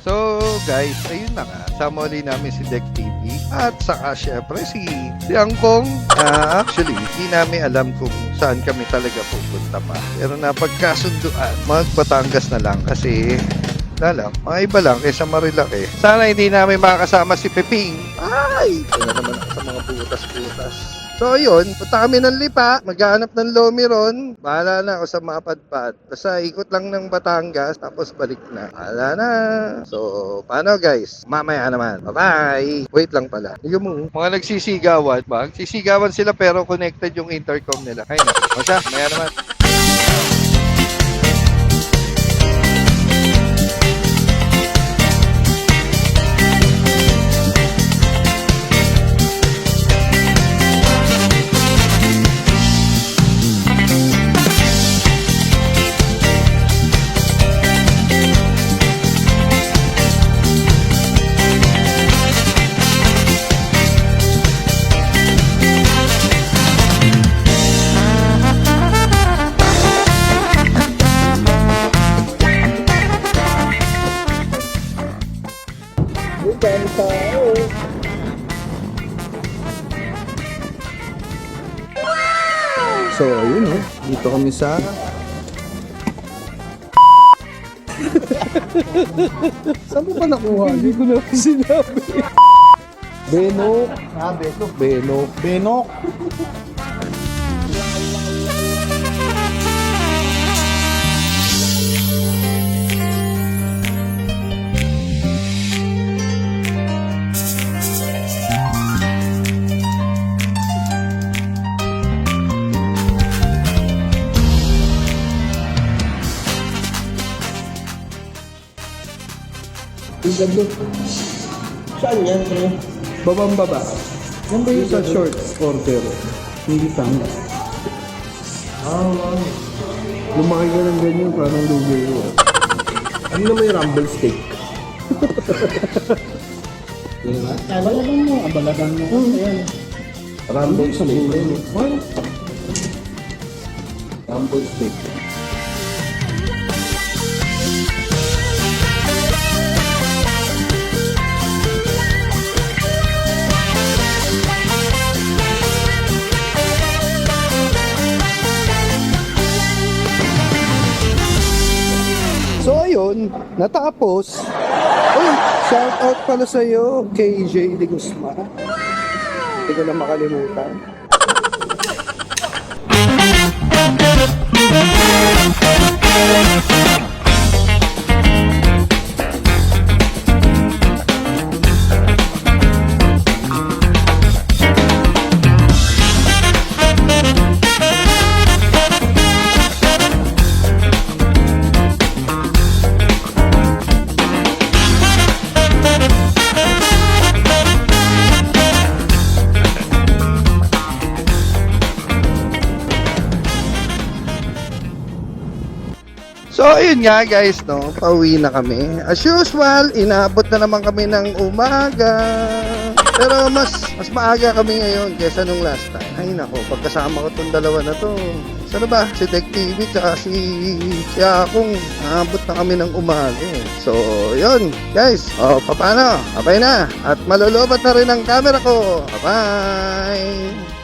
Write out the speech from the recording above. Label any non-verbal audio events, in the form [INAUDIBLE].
So guys, ayun na nga. Sama ulit namin si Deck TV at saka syempre si, si Angkong. Ah, actually, hindi namin alam kung saan kami talaga pupunta pa. Pero napagkasunduan, mag Batangas na lang kasi na lang, mga iba lang kaysa Marilaki. Sana hindi namin makakasama si Peping. Ay! Na naman sa mga butas-butas. So ayun, punta kami ng Lipa, maghanap ng Lomi ron. Bahala na ako sa mga padpad. Basta ikot lang ng Batangas, tapos balik na. Bahala na. So, paano guys? Mamaya naman. Bye-bye! Wait lang pala. Yung mo, mga nagsisigawan ba? Nagsisigawan sila pero connected yung intercom nila. Ay na. O siya, naman. So, ayun oh. Dito kami sa... [LAUGHS] Saan mo ba nakuha? Hindi ko na [LAUGHS] sinabi. Benok. Ah, Benok. Benok. Benok. Saan yan, pre? Babang baba. Yan ba yung sa short order? Hindi tama. Ah, wow. Lumaki ka ng ganyan, parang lugi ko. Ano naman yung rumble steak? Abalagan mo, abalagan mo. Ayan. Rumble steak. Rumble steak. So ayun, natapos. Uy, shout out pala sa iyo, KJ de Guzman. Hindi ko na makalimutan. So, ayun nga guys, no, pauwi na kami. As usual, inaabot na naman kami ng umaga. Pero mas mas maaga kami ngayon kaysa nung last time. Ay nako, pagkasama ko tong dalawa na to. Sana ba? Si Tech TV tsaka si, si Akong. Naabot na kami ng umaga. eh. So, yun, guys. O, paano? Abay na. At malulubat na rin ang camera ko. Bye-bye!